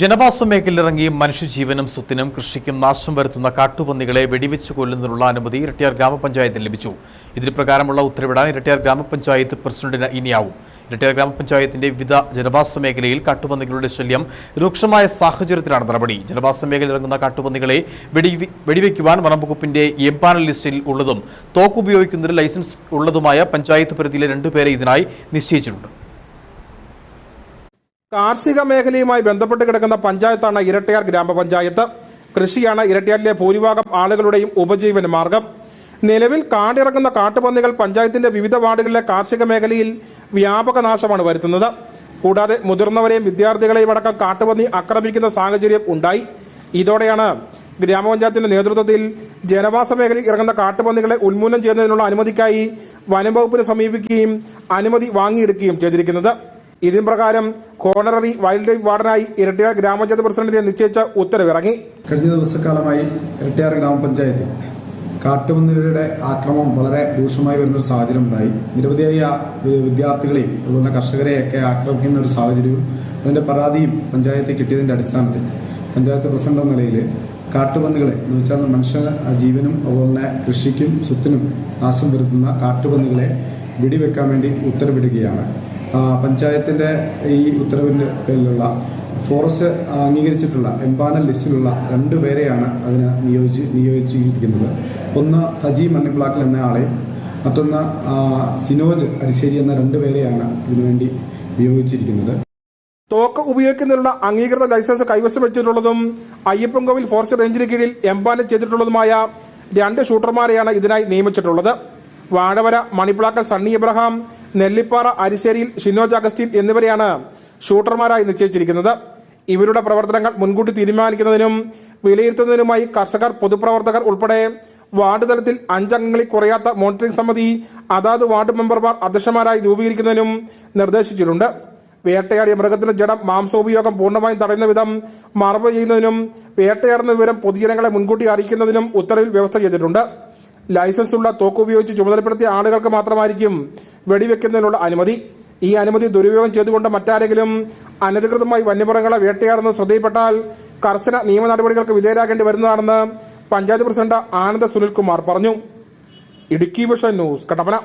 ജനവാസ മേഖലയിലിറങ്ങി മനുഷ്യജീവനും സ്വത്തിനും കൃഷിക്കും നാശം വരുത്തുന്ന കാട്ടുപന്നികളെ വെടിവെച്ച് കൊല്ലുന്നതിനുള്ള അനുമതി ഇരട്ടിയാർ ഗ്രാമപഞ്ചായത്തിന് ലഭിച്ചു. ഇതിന് പ്രകാരമുള്ള ഉത്തരവിടാൻ ഇരട്ടിയാർ ഗ്രാമപഞ്ചായത്ത് പ്രസിഡന്റിന് ഇനിയാവും. ഇരട്ടിയാർ ഗ്രാമപഞ്ചായത്തിന്റെ വിവിധ ജനവാസ മേഖലയിൽ കാട്ടുപന്നികളുടെ ശല്യം രൂക്ഷമായ സാഹചര്യത്തിലാണ് നടപടി. ജനവാസ മേഖലയിൽ ഇറങ്ങുന്ന കാട്ടുപന്നികളെ വെടി വെടിവെക്കുവാൻ വനംവകുപ്പിന്റെ എംപാനൽ ലിസ്റ്റിൽ ഉള്ളതും തോക്ക് ഉപയോഗിക്കുന്നതിന് ലൈസൻസ് ഉള്ളതുമായ പഞ്ചായത്ത് പരിധിയിലെ രണ്ടുപേരെ ഇതിനായി നിശ്ചയിച്ചിട്ടുണ്ട്. കാർഷിക മേഖലയുമായി ബന്ധപ്പെട്ട് കിടക്കുന്ന പഞ്ചായത്താണ് ഇരട്ടയാർ ഗ്രാമപഞ്ചായത്ത്. കൃഷിയാണ് ഇരട്ടയാറിലെ ഭൂരിഭാഗം ആളുകളുടെയും ഉപജീവന മാർഗം. നിലവിൽ കാടിറങ്ങുന്ന കാട്ടുപന്നികൾ പഞ്ചായത്തിന്റെ വിവിധ വാർഡുകളിലെ കാർഷിക മേഖലയിൽ വ്യാപക നാശമാണ് വരുത്തുന്നത്. കൂടാതെ മുതിർന്നവരെയും വിദ്യാർത്ഥികളെയും അടക്കം കാട്ടുപന്നി ആക്രമിക്കുന്ന സാഹചര്യം ഉണ്ടായി. ഇതോടെയാണ് ഗ്രാമപഞ്ചായത്തിന്റെ നേതൃത്വത്തിൽ ജനവാസ മേഖലയിൽ ഇറങ്ങുന്ന കാട്ടുപന്നികളെ ഉന്മൂലനം ചെയ്യുന്നതിനുള്ള അനുമതിക്കായി വനം വകുപ്പിനെ സമീപിക്കുകയും അനുമതി വാങ്ങിയെടുക്കുകയും ചെയ്തിരിക്കുന്നത്. ഇതിന് പ്രകാരം കോണററി വൈൽഡ് ലൈഫ് വാർഡനായി ഇരട്ടിയാർ ഗ്രാമപഞ്ചായത്ത് പ്രസിഡന്റിനെ നിശ്ചയിച്ച ഉത്തരവിറങ്ങി. കഴിഞ്ഞ ദിവസക്കാലമായി ഇരട്ടിയാർ ഗ്രാമപഞ്ചായത്തിൽ കാട്ടുപന്നികളുടെ ആക്രമം വളരെ രൂക്ഷമായി വരുന്ന ഒരു സാഹചര്യം ഉണ്ടായി നിരവധിയായ വിദ്യാർത്ഥികളെയും അതുപോലെ കർഷകരെയൊക്കെ ആക്രമിക്കുന്ന ഒരു സാഹചര്യവും അതിന്റെ പരാതിയും പഞ്ചായത്തിൽ കിട്ടിയതിന്റെ അടിസ്ഥാനത്തിൽ പഞ്ചായത്ത് പ്രസിഡന്റ് എന്ന നിലയിൽ കാട്ടുപന്നികളെ എന്ന് വെച്ചാൽ മനുഷ്യ ജീവനും അതുപോലെ തന്നെ കൃഷിക്കും സ്വത്തിനും നാശം വരുത്തുന്ന കാട്ടുപന്നികളെ വെടിവെക്കാൻ വേണ്ടി ഉത്തരവിടുകയാണ്. ആ, പഞ്ചായത്തിന്റെ ഈ ഉത്തരവിന്റെ പേരിലുള്ള ഫോറസ്റ്റ് അംഗീകരിച്ചിട്ടുള്ള എംപാനൽ ലിസ്റ്റിലുള്ള രണ്ട് പേരെയാണ് അതിന് നിയോജി നിയോഗിച്ചിരിക്കുന്നത്. ഒന്ന് സജി എന്ന ആളെയും മറ്റൊന്ന് സിനോജ് അരിശ്ശേരി എന്ന രണ്ട് പേരെയാണ് ഇതിനുവേണ്ടി നിയോഗിച്ചിരിക്കുന്നത്. തോക്ക് ഉപയോഗിക്കുന്നതിനുള്ള അംഗീകൃത ലൈസൻസ് കൈവശം വെച്ചിട്ടുള്ളതും അയ്യപ്പൻകോവിൽ ഫോറസ്റ്റ് റേഞ്ചിന് കീഴിൽ എംപാനൽ ചെയ്തിട്ടുള്ളതുമായ രണ്ട് ഷൂട്ടർമാരെയാണ് ഇതിനായി നിയമിച്ചിട്ടുള്ളത്. വാഴവര മണിപ്ലാക്കൽ സണ്ണി എബ്രഹാം നെല്ലിപ്പാറ അരിശ്ശേരിയിൽ ഷിനോജ് അഗസ്റ്റിൻ എന്നിവരെയാണ് ഷൂട്ടർമാരായി നിശ്ചയിച്ചിരിക്കുന്നത്. ഇവരുടെ പ്രവർത്തനങ്ങൾ മുൻകൂട്ടി തീരുമാനിക്കുന്നതിനും വിലയിരുത്തുന്നതിനുമായി കർഷകർ പൊതുപ്രവർത്തകർ ഉൾപ്പെടെ വാർഡ് തലത്തിൽ അഞ്ചംഗങ്ങളിൽ കുറയാത്ത മോണിറ്ററിംഗ് സമിതി അതാത് വാർഡ് മെമ്പർമാർ അധ്യക്ഷന്മാരായി രൂപീകരിക്കുന്നതിനും നിർദ്ദേശിച്ചിട്ടുണ്ട്. വേട്ടയാടിയ മൃഗത്തിന്റെ ജഡം മാംസോപയോഗം പൂർണമായും തടയുന്ന വിധം മറവ് ചെയ്യുന്നതിനും വേട്ടയാടുന്ന വിവരം പൊതുജനങ്ങളെ മുൻകൂട്ടി അറിയിക്കുന്നതിനും ഉത്തരവിൽ വ്യവസ്ഥ ചെയ്തിട്ടുണ്ട്. ലൈസൻസ് ഉള്ള തോക്ക് ഉപയോഗിച്ച് ചുമതലപ്പെടുത്തിയ ആളുകൾക്ക് മാത്രമായിരിക്കും വെടിവെക്കുന്നതിനുള്ള അനുമതി. ഈ അനുമതി ദുരുപയോഗം ചെയ്തുകൊണ്ട് മറ്റാരെങ്കിലും അനധികൃതമായി വന്യമൃഗങ്ങളെ വേട്ടയാടുന്നത് ശ്രദ്ധയിൽപ്പെട്ടാൽ കർശന നിയമ നടപടികൾക്ക് വിധേയരാകേണ്ടി വരുന്നതാണെന്ന് പഞ്ചായത്ത് പ്രസിഡന്റ് ആനന്ദ സുനിൽകുമാർ പറഞ്ഞു. Idukki vision news Kattappana.